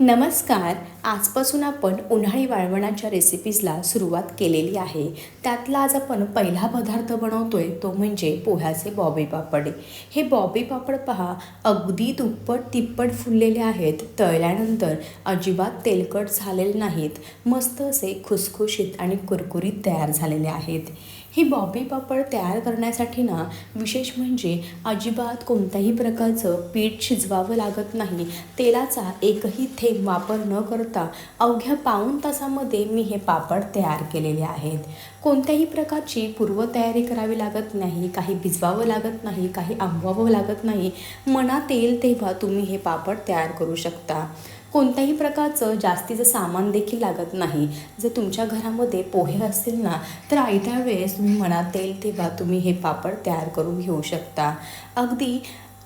नमस्कार. आजपासून आपण उन्हाळी वाळवणाच्या रेसिपीजला सुरुवात केलेली आहे. त्यातला आज आपण पहिला पदार्थ बनवतो आहे तो म्हणजे पोह्याचे बॉबी पापड. हे बॉबी पापड पहा अगदी दुप्पट तिप्पट फुललेले आहेत तळल्यानंतर अजिबात तेलकट झालेले नाहीत. मस्त असे खुसखुशीत आणि कुरकुरीत तयार झालेले आहेत. हे बॉबी पापड तयार करण्यासाठी ना विशेष म्हणजे अजिबात कोणत्याही प्रकारचं पीठ शिजवावं लागत नाही. तेलाचा एकही थेंब वापर न करता अवघ्या पाऊण तासामध्ये मी हे पापड तयार केलेले आहेत. कोणत्याही प्रकारची पूर्वतयारी करावी लागत नाही काही भिजवावं लागत नाही काही आंबवावं लागत नाही. मनात येईल तेव्हा तुम्ही हे पापड तयार करू शकता. कोणत्याही प्रकारचं जास्तीचं सामान देखील लागत नाही. जर तुमच्या घरामध्ये पोहे असतील ना तर आयत्या वेळेस तुम्ही मनात येईल तेव्हा तुम्ही हे पापड तयार करून घेऊ शकता. अगदी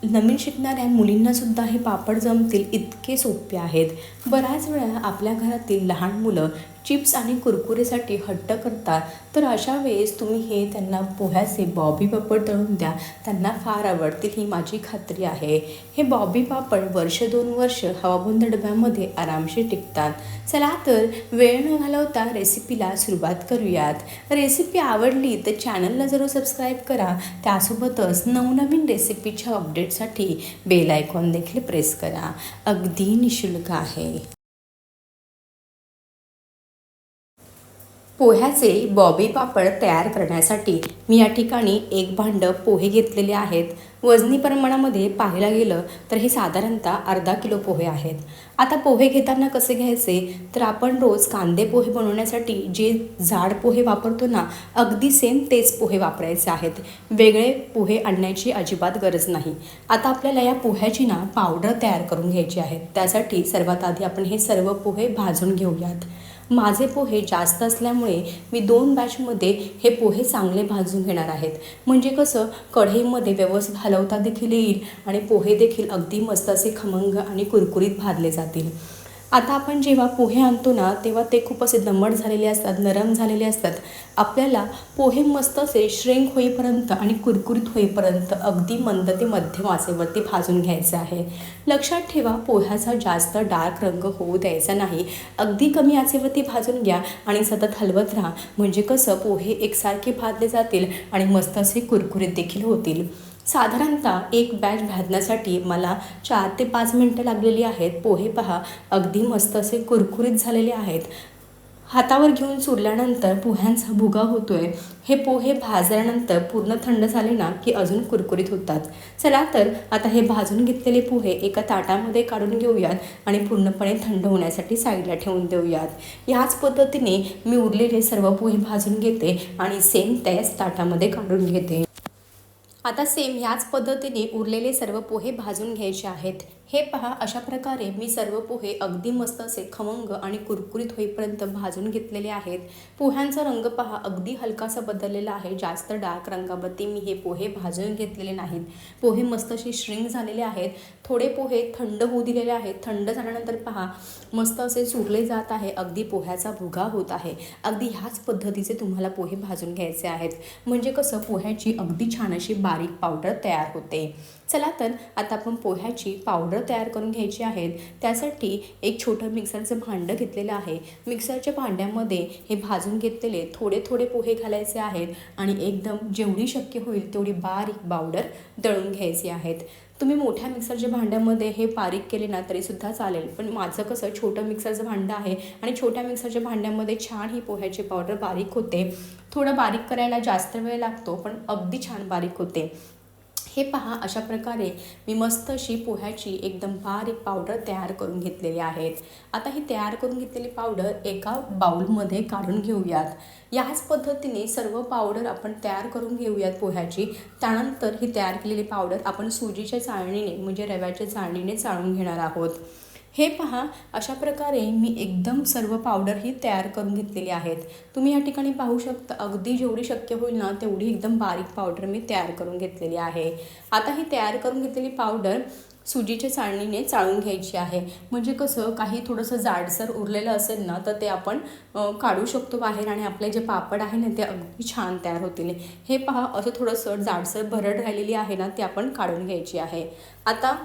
नवीन शिकणाऱ्या मुलींनासुद्धा हे पापड जमतील इतके सोपे आहेत. बऱ्याच वेळा आपल्या घरातील लहान मुलं चिप्स आणि कुरकुरेसाठी हट्ट करतात. तर अशा वेळेस तुम्ही हे त्यांना पोह्याचे बॉबी पापड तळून द्या. त्यांना फार आवडतील ही माझी खात्री आहे. हे बॉबी पापड वर्ष दोन वर्ष हवाबंद डब्यामध्ये आरामशीर टिकतात. चला तर वेळ न घालवता रेसिपीला सुरुवात करूयात. रेसिपी आवडली तर चॅनलला जरूर सबस्क्राईब करा. त्यासोबतच नवनवीन रेसिपीच्या अपडेटसाठी बेल आयकॉन देखील प्रेस करा. अगदी निशुल्क आहे. पोह्याचे बॉबी पापड तयार करण्यासाठी मी या ठिकाणी एक भांडं पोहे घेतलेले आहेत. वजनी प्रमाणामध्ये पाहायला गेलं तर हे साधारणतः अर्धा किलो पोहे आहेत. आता पोहे घेताना कसे घ्यायचे? तर आपण रोज कांदे पोहे बनवण्यासाठी जे जाड पोहे वापरतो ना अगदी सेम तेच पोहे वापरायचे आहेत. वेगळे पोहे आणण्याची अजिबात गरज नाही. आता आपल्याला या पोह्याची ना पावडर तयार करून घ्यायची आहे. त्यासाठी सर्वात आधी आपण हे सर्व पोहे भाजून घेऊयात. माझे पोहे जास्त असल्यामुळे मी दोन बॅचमध्ये हे पोहे चांगले भाजून घेणार आहेत. म्हणजे कसं कढईमध्ये व्यवस्थित हलवता देखील येईल आणि पोहे देखील अगदी मस्त असे खमंग आणि कुरकुरीत भाजले जातील. आता आपण जेव्हा पोहे आणतो ना तेव्हा ते खूप असे दमट झालेले असतात नरम झालेले असतात. आपल्याला पोहे मस्त असे श्रेंक होईपर्यंत आणि कुरकुरीत होईपर्यंत अगदी मंद ते मध्यम आचेवरती भाजून घ्यायचं आहे. लक्षात ठेवा पोह्याचा जास्त डार्क रंग होऊ द्यायचा नाही. अगदी कमी आचेवरती भाजून घ्या आणि सतत हलवत राहा. म्हणजे कसं पोहे एकसारखे भाजले जातील आणि मस्त असे कुरकुरीत देखील होतील. साधारणतः एक बॅच भाजण्यासाठी मला चार ते पाच मिनटं लागलेली आहेत. पोहे पहा अगदी मस्त असे कुरकुरीत झालेले आहेत. हातावर घेऊन चुरल्यानंतर पोह्यांचा भुगा होतो आहे हे पोहे भाजल्यानंतर पूर्ण थंड झाले ना की अजून कुरकुरीत होतात. चला तर आता हे भाजून घेतलेले पोहे एका ताटामध्ये काढून घेऊयात आणि पूर्णपणे थंड होण्यासाठी साईडला ठेवून देऊयात. ह्याच पद्धतीने मी उरलेले सर्व पोहे भाजून घेते आणि सेम त्याच ताटामध्ये काढून घेते. आता सेम ह्याच पद्धतीने उरलेले सर्व पोहे भाजून घ्यायचे आहेत. हे पहा अशा प्रकारे मी सर्व पोहे अगदी मस्त असे खमंग आणि कुरकुरीत होईपर्यंत भाजून घेतलेले आहेत. पोह्यांचा रंग पहा अगदी हलकासा बदललेला आहे. जास्त डार्क रंगावरती मी हे पोहे भाजून घेतलेले नाहीत. पोहे मस्त असे श्रिंक झालेले आहेत. थोडे पोहे थंड होऊ दिलेले आहेत. थंड झाल्यानंतर पहा मस्त असे चुरले जात आहे. अगदी पोह्याचा भुगा होत आहे. अगदी ह्याच पद्धतीचे तुम्हाला पोहे भाजून घ्यायचे आहेत. म्हणजे कसं पोह्याची अगदी छान अशी बारीक पावडर तयार होते. चला तर आता आपण पोह्याची पावडर तयार करून घ्यायची आहेत. त्यासाठी एक छोटं मिक्सरचं भांडं घेतलेलं आहे. मिक्सरच्या भांड्यामध्ये हे भाजून घेतलेले थोडे थोडे पोहे घालायचे आहेत आणि एकदम जेवढी शक्य होईल तेवढी बारीक पावडर दळून घ्यायची आहेत. तुम्ही मोठ्या मिक्सरच्या भांड्यामध्ये हे बारीक केले ना तरीसुद्धा चालेल. पण माझं कसं छोटं मिक्सरचं भांडं आहे आणि छोट्या मिक्सरच्या भांड्यामध्ये छान ही पोह्याची पावडर बारीक होते. थोडं बारीक करायला जास्त वेळ लागतो पण अगदी छान बारीक होते. हे पहा अशा प्रकारे मी मस्त अशी पोह्याची एकदम बारीक पावडर तयार करून घेतलेली आहेत. आता ही तयार करून घेतलेली पावडर एका बाऊलमध्ये काढून घेऊयात. याच पद्धतीने सर्व पावडर आपण तयार करून घेऊयात पोह्याची. त्यानंतर ही तयार केलेली पावडर आपण सुजीच्या चाळणीने म्हणजे रव्याच्या चाळणीने चाळून घेणार आहोत. हे पहा अशा प्रकारे मी एकदम सर्व पावडर ही तयार करून घेतलेली आहेत. तुम्ही या ठिकाणी पाहू शकता अगदी जेवढी शक्य होईल ना तेवढी एकदम बारीक पावडर मी तयार करून घेतलेली आहे. आता ही तयार करून घेतलेली पावडर सुजीच्या चाळणीने चाळून घ्यायची आहे. म्हणजे कसं काही थोडंसं जाडसर उरलेलं असेल ना तर ते आपण काढू शकतो बाहेर आणि आपले जे पापड आहे ना ते अगदी छान तयार होतील. हे पहा असं थोडंसं जाडसर भरड राहिलेली आहे ना ते आपण काढून घ्यायची आहे. आता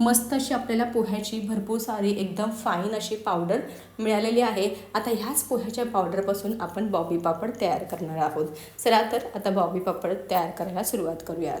मस्त अशी आपल्याला पोह्याची भरपूर सारी एकदम फाईन अशी पावडर मिळालेली आहे. आता ह्याच पोह्याच्या पावडरपासून आपण बॉबी पापड तयार करणार आहोत. चला तर आता बॉबी पापड तयार करायला सुरुवात करूयात.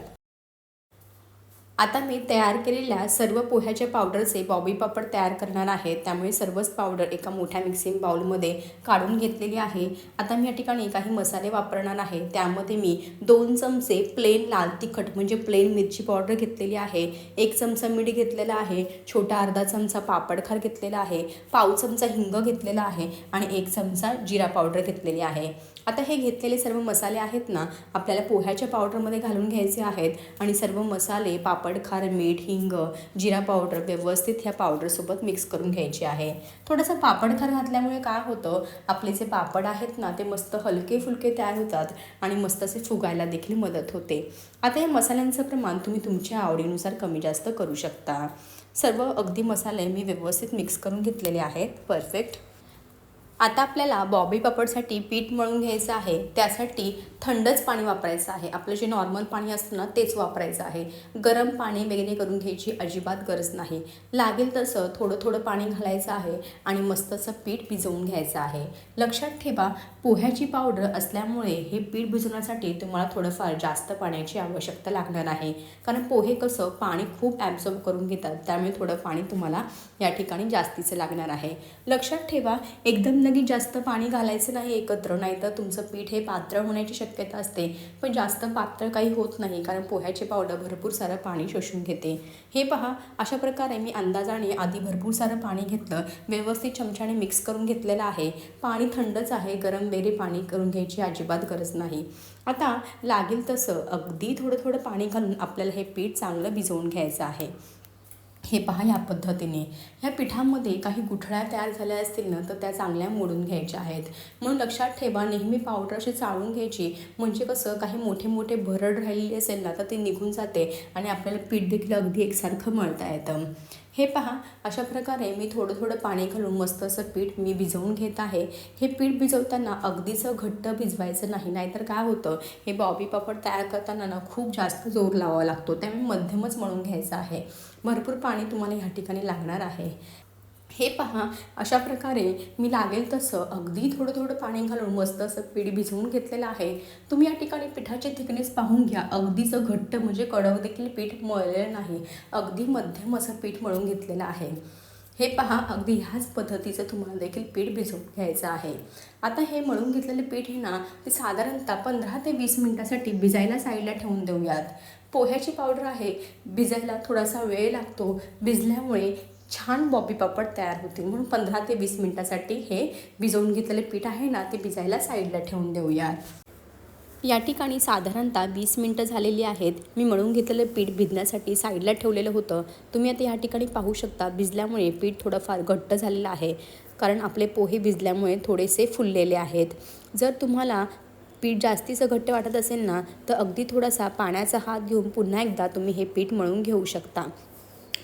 आता मी तयार केलेल्या सर्व पोह्याच्या पावडरचे बॉबी पापड तयार करणार आहे. त्यामुळे सर्वच पावडर एका मोठ्या मिक्सिंग बाउलमध्ये काढून घेतलेली आहे. आता मी या ठिकाणी काही मसाले वापरणार आहे. त्यामध्ये मी दोन चमचे प्लेन लाल तिखट म्हणजे प्लेन मिरची पावडर घेतलेली आहे. एक चमचा मीठ घेतलेला आहे. छोटा अर्धा चमचा पापडखार घेतलेला आहे. पाव चमचा हिंग घेतलेला आहे. आणि एक चमचा जिरा पावडर घेतलेली आहे. आता हे घेतलेले सर्व मसाले आहेत ना आपल्याला पोह्याच्या पावडरमध्ये घालून घ्यायचे आहेत. आणि सर्व मसाले पापड खार मीठ हिंग जिरा पावडर व्यवस्थित ह्या पावडरसोबत मिक्स करून घ्यायचे आहे. थोडंसं पापड खार घातल्यामुळे काय होतं आपले जे पापड आहेत ना ते मस्त हलके फुलके तयार होतात आणि मस्त असे फुगायला देखील मदत होते. आता या मसाल्यांचं प्रमाण तुम्ही तुमच्या आवडीनुसार कमी जास्त करू शकता. सर्व अगदी मसाले मी व्यवस्थित मिक्स करून घेतलेले आहेत. परफेक्ट आता आपल्याला बॉबी पापडसाठी पीठ मळून घ्यायचं आहे. त्यासाठी थंडच पाणी वापरायचं आहे. आपलं जे नॉर्मल पाणी असतं ना तेच वापरायचं आहे. गरम पाणी वगैरे करून घ्यायची अजिबात गरज नाही. लागेल तसं थोडं थोडं पाणी घालायचं आहे आणि मस्त असं पीठ भिजवून घ्यायचं आहे. लक्षात ठेवा पोह्याची पावडर असल्यामुळे हे पीठ भिजवण्यासाठी तुम्हाला थोडंफार जास्त पाण्याची आवश्यकता लागणार आहे. कारण पोहे कसं पाणी खूप ॲब्झॉर्ब करून घेतात. त्यामुळे थोडं पाणी तुम्हाला या ठिकाणी जास्तीचं लागणार आहे. लक्षात ठेवा एकदम लगेच जास्त पाणी घालायचं नाही एकत्र नाहीतर तुमचं पीठ हे पातळ होण्याची शक्यता असते. पण जास्त पातळ काही होत नाही कारण पोह्याची पावडर भरपूर सारं पाणी शोषून घेते. हे पहा अशा प्रकारे मी अंदाजाने आधी भरपूर सारं पाणी घेतलं व्यवस्थित चमच्याने मिक्स करून घेतलेलं आहे. पाणी थंडच आहे गरम वेरे पाणी करून घ्यायची अजिबात गरज नाही. आता लागेल तसं अगदी थोडं थोडं पाणी घालून आपल्याला हे पीठ चांगलं भिजवून घ्यायचं आहे. हे पहा या पद्धतीने. ह्या पिठामध्ये काही गुठळ्या तयार झाल्या असतील ना तर त्या चांगल्या मोडून घ्यायच्या आहेत. म्हणून लक्षात ठेवा नेहमी पावडर अशी चाळून घ्यायची. म्हणजे कसं काही मोठे मोठे भरड राहिलेली असेल ना तर ती निघून जाते आणि आपल्याला पीठ देखील अगदी एकसारखं मळता येतं. हे पहा अशा प्रकारे मी थोडं थोडं पाणी घालून मस्त असं पीठ मी भिजवून घेत आहे. हे पीठ भिजवताना अगदीच घट्ट भिजवायचं नाही नाहीतर काय होतं हे बॉबी पापड तयार करताना ना खूप जास्त जोर लावावा लागतो. त्यामुळे मध्यमच मळून घ्यायचं आहे. भरपूर पाणी तुम्हाला ह्या ठिकाणी लागणार आहे. हे पहा अशा प्रकारे मी लागेल तसं अगदी थोडं थोडं पाणी घालून मस्त असं पीठ भिजवून घेतलेलं आहे. तुम्ही या ठिकाणी पिठाचे थिकनेस पाहून घ्या. अगदीच घट्ट म्हणजे कडक देखील पीठ मळलेलं नाही. अगदी मध्यम असं पीठ मळून घेतलेलं आहे. हे पहा अगदी ह्याच पद्धतीचं तुम्हाला देखील पीठ भिजवून घ्यायचं आहे. आता हे मळून घेतलेलं पीठ हे ना ते साधारणतः पंधरा ते वीस मिनटासाठी भिजायला साईडला ठेवून देऊयात. पोह्याची पावडर आहे. भिजायला थोडासा वेळ लागतो. भिजल्यामुळे छान बॉबी पापड तयार होतील. म्हणून पंधरा ते वीस मिनटासाठी हे भिजवून घेतलेले पीठ आहे ना ते भिजायला साईडला ठेवून देऊयात. या ठिकाणी साधारणतः वीस मिनटं झालेली आहेत. मी मळून घेतलेलं पीठ भिजण्यासाठी साईडला ठेवलेलं होतं. तुम्ही आता या ठिकाणी पाहू शकता भिजल्यामुळे पीठ थोडंफार घट्ट झालेलं आहे. कारण आपले पोहे भिजल्यामुळे थोडेसे फुललेले आहेत. जर तुम्हाला पीठ जास्तीचं घट्ट वाटत असेल ना तर अगदी थोडासा पाण्याचा हात घेऊन पुन्हा एकदा तुम्ही हे पीठ मळून घेऊ शकता.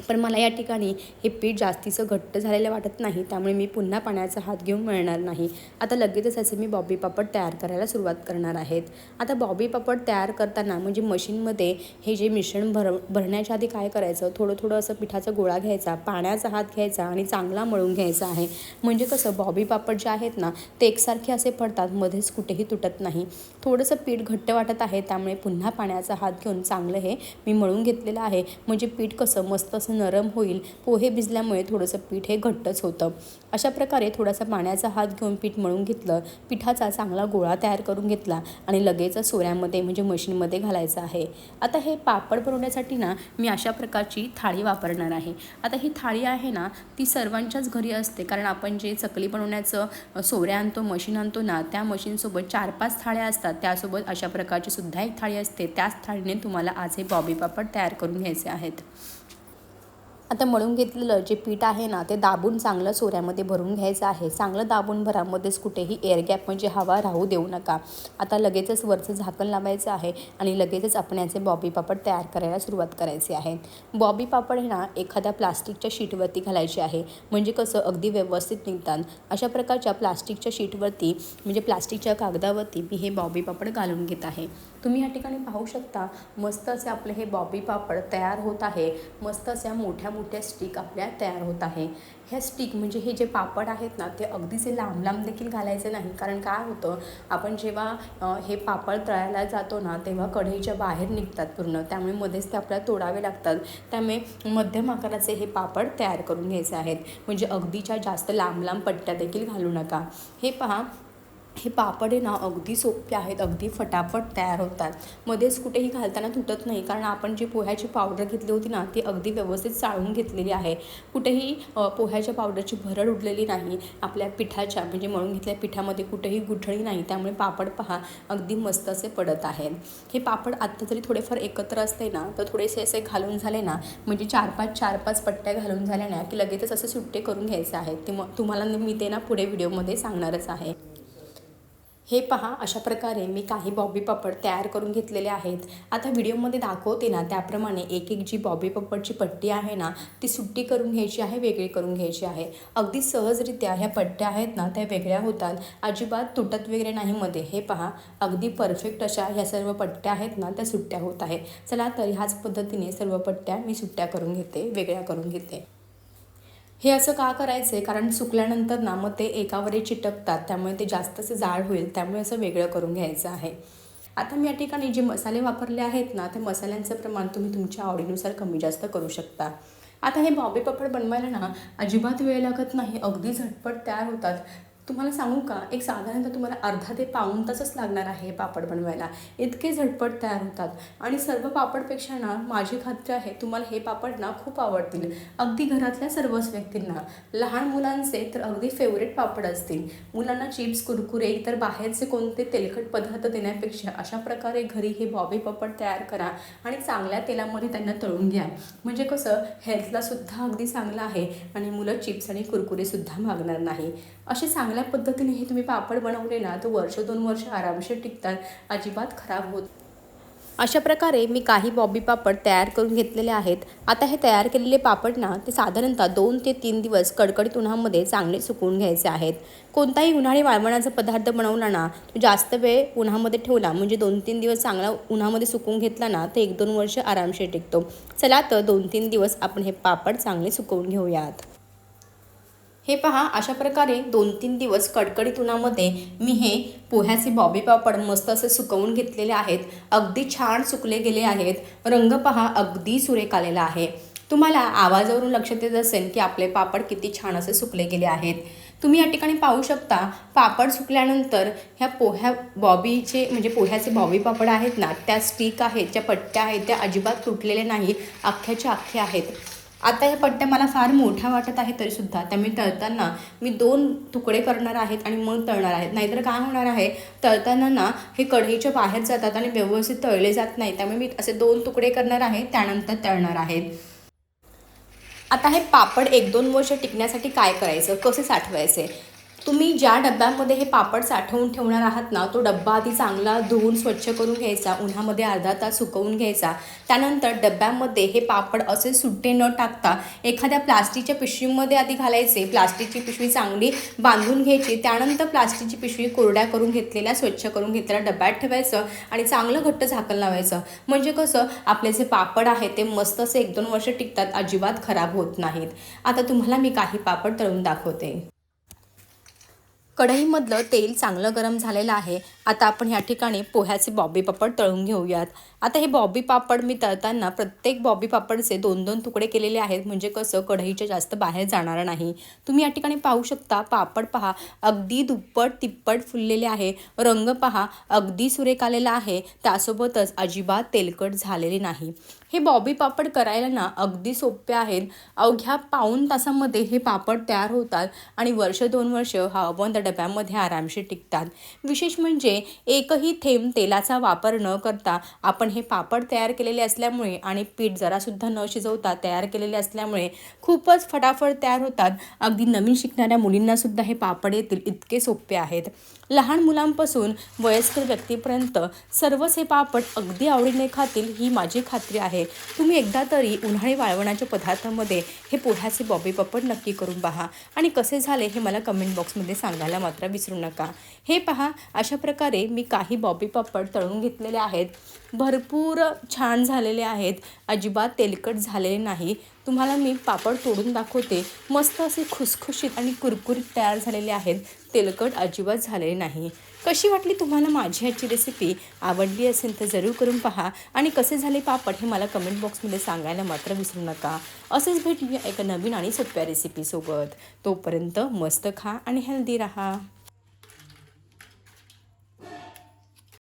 पण मला या ठिकाणी हे पीठ जास्तीचं घट्ट झालेलं वाटत नाही त्यामुळे मी पुन्हा पाण्याचा हात घेऊन मिळणार नाही. आता लगेचच असे मी बॉबी पापड तयार करायला सुरुवात करणार आहेत. आता बॉबी पापड तयार करताना म्हणजे मशीनमध्ये हे जे मिश्रण भर भरण्याच्या आधी काय करायचं? थोडं थोडं असं पिठाचा गोळा घ्यायचा पाण्याचा हात घ्यायचा आणि चांगला मळून घ्यायचा आहे. म्हणजे कसं बॉबी पापड जे आहेत ना ते एकसारखे असे पडतात मध्येच कुठेही तुटत नाही. थोडंसं पीठ घट्ट वाटत आहे त्यामुळे पुन्हा पाण्याचा हात घेऊन चांगलं हे मी मळून घेतलेलं आहे. म्हणजे पीठ कसं मस्त असं नरम होईल पोहे भिजल्यामुळे थोडंसं पीठ हे घट्टच होतं. अशा प्रकारे थोडासा पाण्याचा हात घेऊन पीठ मळून घेतलं पिठाचा चांगला गोळा तयार करून घेतला आणि लगेच सोऱ्यामध्ये म्हणजे मशीनमध्ये घालायचं आहे. आता हे पापड बनवण्यासाठी ना मी अशा प्रकारची थाळी वापरणार आहे. आता ही थाळी आहे ना ती सर्वांच्याच घरी असते. कारण आपण जे चकली बनवण्याचं सोऱ्या आणतो मशीन आणतो ना त्या मशीनसोबत चार पाच थाळ्या असतात. त्यासोबत अशा प्रकारची सुद्धा एक थाळी असते. त्याच थाळीने तुम्हाला आज हे बॉबी पापड तयार करून घ्यायचे आहेत. आता मळून घेतलेलं जे पीठ आहे ना ते दाबून चांगलं सोऱ्यामध्ये भरून घ्यायचं आहे. चांगलं दाबून भरामध्येच कुठेही एअर गॅप म्हणजे हवा राहू देऊ नका. आता लगेचच वरचं झाकण लावायचं आहे आणि लगेचच आपण याचे बॉबी पापड तयार करायला सुरुवात करायची आहे. बॉबी पापड हे ना एखाद्या प्लास्टिकच्या शीटवरती घालायचे आहे. म्हणजे कसं अगदी व्यवस्थित निघतात. अशा प्रकारच्या प्लास्टिकच्या शीटवरती म्हणजे प्लास्टिकच्या कागदावरती मी हे बॉबी पापड घालून घेत आहे. तुम्ही या ठिकाणी पाहू शकता मस्त असे आपले हे बॉबी पापड तयार होत आहे. मस्त अशा मोठ्या मोठ्या स्टिक आपल्या तयार होत आहे. ह्या स्टिक म्हणजे हे जे पापड आहेत ना ते अगदीचे लांब लांब देखील घालायचे नाही कारण काय होतं आपण जेव्हा हे पापड तळायला जातो ना तेव्हा कढईच्या बाहेर निघतात पूर्ण. त्यामुळे मध्येच ते आपल्याला तोडावे लागतात. त्यामुळे मध्यम आकाराचे हे पापड तयार करून घ्यायचे आहेत. म्हणजे अगदीच्या जास्त लांब लांब पट्ट्या देखील घालू नका. हे पहा हे पापड आहे ना अगदी सोपे आहेत अगदी फटाफट तयार होतात. मध्येच कुठेही घालताना तुटत नाही कारण आपण जी पोह्याची पावडर घेतली होती ना ती अगदी व्यवस्थित चाळून घेतलेली आहे. कुठेही पोह्याच्या पावडरची भरड उडलेली नाही आपल्या पिठाच्या म्हणजे मळून घेतलेल्या पिठामध्ये कुठेही गुठळी नाही त्यामुळे पापड पहा अगदी मस्त असे पडत आहेत. हे पापड आत्ता जरी थोडेफार एकत्र असले ना तर थोडेसे असे घालून झाले ना म्हणजे चार पाच चार पाच पट्ट्या घालून झाल्या ना की लगेचच असे सुट्टे करून घ्यायचे आहेत. ते मग तुम्हाला मी ते ना पुढे व्हिडिओमध्ये सांगणारच आहे. हे पहा अशा प्रकारे मी काही बॉबी पापड तयार करून घेतलेले आहेत. आता व्हिडिओमध्ये दाखवते ना त्याप्रमाणे एक एक जी बॉबी पापडची पट्टी आहे ना ती सुट्टी करून घ्यायची आहे वेगळी करून घ्यायची आहे. अगदी सहजरित्या ह्या पट्ट्या आहेत ना त्या वेगळ्या होतात. अजिबात तुटत वगैरे नाही मध्ये. हे पहा अगदी परफेक्ट अशा ह्या सर्व पट्ट्या आहेत ना त्या सुट्ट्या होत आहे चला तर ह्याच पद्धतीने सर्व पट्ट्या मी सुट्ट्या करून घेते वेगळ्या करून घेते. हे असं का करायचं आहे कारण सुकल्यानंतर ना मग ते एकावरही चिटकतात. त्यामुळे ते जास्तच जाड होईल. त्यामुळे असं वेगळं करून घ्यायचं आहे. आता मी या ठिकाणी जे मसाले वापरले आहेत ना त्या मसाल्यांचं प्रमाण तुम्ही तुमच्या आवडीनुसार कमी जास्त करू शकता. आता हे बॉबी पापड बनवायला ना अजिबात वेळ लागत नाही. अगदी झटपट तयार होतात. तुम्हाला सांगू का? एक साधारणतः तुम्हाला अर्धा ते पाऊण तासच लागणार आहे पापड बनवायला. इतके झटपट तयार होतात. आणि सर्व पापडपेक्षा ना माझी खात्री आहे तुम्हाला हे पापड ना खूप आवडतील. अगदी घरातल्या सर्वच व्यक्तींना. लहान मुलांचे तर अगदी फेवरेट पापड असतील. मुलांना चिप्स कुरकुरे इतर बाहेरचे कोणते तेलकट पदार्थ देण्यापेक्षा अशा प्रकारे घरी हे बॉबी पापड तयार करा आणि चांगल्या तेलामध्ये त्यांना तळून घ्या. म्हणजे कसं हेल्थलासुद्धा अगदी चांगलं आहे आणि मुलं चिप्स आणि कुरकुरे सुद्धा मागणार नाही. असे चांगल्या पद्धतीने हे तुम्ही पापड बनवले ना तर वर्ष दोन वर्ष आरामशीर टिकतात. अजिबात खराब होत अशा प्रकारे मी काही बॉबी पापड तयार करून घेतलेले आहेत. आता हे तयार केलेले पापड ना ते साधारणतः दोन ते तीन दिवस कडकडीत उन्हामध्ये चांगले सुकवून घ्यायचे आहेत. कोणताही उन्हाळी वाळवणाचा पदार्थ बनवला ना तो जास्त वेळ उन्हामध्ये ठेवला म्हणजे दोन तीन दिवस चांगला उन्हामध्ये सुकवून घेतला ना तर एक दोन वर्ष आरामशीर टिकतो. चला तर दोन तीन दिवस आपण हे पापड चांगले सुकवून घेऊयात. हे पहा अशा प्रकारे दोन तीन दिवस कडकडीत उन्हामध्ये मी हे पोह्याचे बॉबी पापड मस्त असे सुकवून घेतलेले आहेत. अगदी छान सुकले गेले आहेत. रंग पहा अगदी सुरेख आलेला आहे. तुम्हाला आवाजावरून लक्षात येत असेल की आपले पापड किती छान असे सुकले गेले आहेत. तुम्ही या ठिकाणी पाहू शकता पापड सुकल्यानंतर ह्या पोह्या बॉबीचे म्हणजे पोह्याचे बॉबी पापड आहेत ना त्या स्टिक आहेत ज्या पट्ट्या आहेत त्या अजिबात तुटलेल्या नाही अख्ख्याच्या अख्खे आहेत. आता हे पट्ट्या मला फार मोठ्या वाटत आहे तरीसुद्धा. त्यामुळे तळताना मी दोन तुकडे करणार आहेत आणि मग तळणार आहेत. नाहीतर काय होणार आहे? तळताना ना हे कढईच्या बाहेर जातात आणि व्यवस्थित तळले जात नाही. त्यामुळे मी असे दोन तुकडे करणार आहे त्यानंतर तळणार आहेत आता हे पापड एक दोन वर्ष टिकण्यासाठी काय करायचं? कसे साठवायचे? तुम्ही ज्या डब्यामध्ये हे पापड साठवून ठेवणार आहात ना तो डब्बा आधी चांगला धुवून स्वच्छ करून घ्यायचा उन्हामध्ये अर्धा तास सुकवून घ्यायचा. त्यानंतर डब्यामध्ये हे पापड असे सुट्टे न टाकता एखाद्या प्लास्टिकच्या पिशवीमध्ये आधी घालायचे. प्लास्टिकची पिशवी चांगली बांधून घ्यायची. त्यानंतर प्लास्टिकची पिशवी कोरड्या करून घेतलेल्या स्वच्छ करून घेतलेल्या डब्यात ठेवायचं आणि चांगलं घट्ट झाकण लावायचं. म्हणजे कसं आपले जे पापड आहे ते मस्त असे एक दोन वर्ष टिकतात अजिबात खराब होत नाहीत. आता तुम्हाला मी काही पापड तळून दाखवते. कढईमधलं तेल चांगलं गरम झालेलं आहे. आता आपण ह्या ठिकाणी पोह्याचे बॉबी पापड तळून घेऊयात. आता हे बॉबी पापड मी तळताना प्रत्येक बॉबी पापडचे दोन दोन तुकडे केलेले आहेत. म्हणजे कसं कढईच्या जास्त बाहेर जाणार नाही. तुम्ही या ठिकाणी पाहू शकता पापड पहा अगदी दुप्पट तिप्पट फुललेले आहे. रंग पहा अगदी सुरेख आलेला आहे. त्यासोबतच अजिबात तेलकट झालेले नाही. हे बॉबी पापड करायला ना अगदी सोपे आहेत. अवघ्या पाऊण तासामध्ये हे पापड तयार होतात आणि वर्ष दोन वर्ष हवाबंद डब्यामध्ये आरामशीर टिकतात. विशेष म्हणजे एकही थेंब तेलाचा वापर न करता आपण हे पापड तयार केलेले असल्यामुळे आणि पीठ जरासुद्धा न शिजवता तयार केलेले असल्यामुळे खूपच फटाफट तयार होतात. अगदी नवीन शिकणाऱ्या मुलींनासुद्धा हे पापड येतील इतके सोपे आहेत. लहान मुलांपासून वयस्कर व्यक्तीपर्यंत सर्वच हे पापड अगदी आवडीने खातील ही माझी खात्री आहे. तुम्ही एकदा तरी उन्हाळी वाळवणाच्या पदार्थामध्ये हे पोह्याचे बॉबी पापड नक्की करून पहा आणि कसे झाले हे मला कमेंट बॉक्समध्ये सांगायला मात्र विसरू नका. हे पहा अशा प्रकारे प्रकारे मी काही बॉबी पापड तळून घेतलेले आहेत. भरपूर छान झालेले आहेत. अजिबात तेलकट झालेले नाही. तुम्हाला मी पापड तोडून दाखवते. मस्त असे खुसखुशीत आणि कुरकुरीत तयार झालेले आहेत. तेलकट अजिबात झालेले नाही. कशी वाटली तुम्हाला माझी ह्याची रेसिपी आवडली असेल तर जरूर करून पहा. आणि कसे झाले पापड हे मला कमेंट बॉक्समध्ये सांगायला मात्र विसरू नका. असेच भेटूया एका नवीन आणि सोप्या रेसिपीसोबत तोपर्यंत मस्त खा आणि हेल्दी राहा.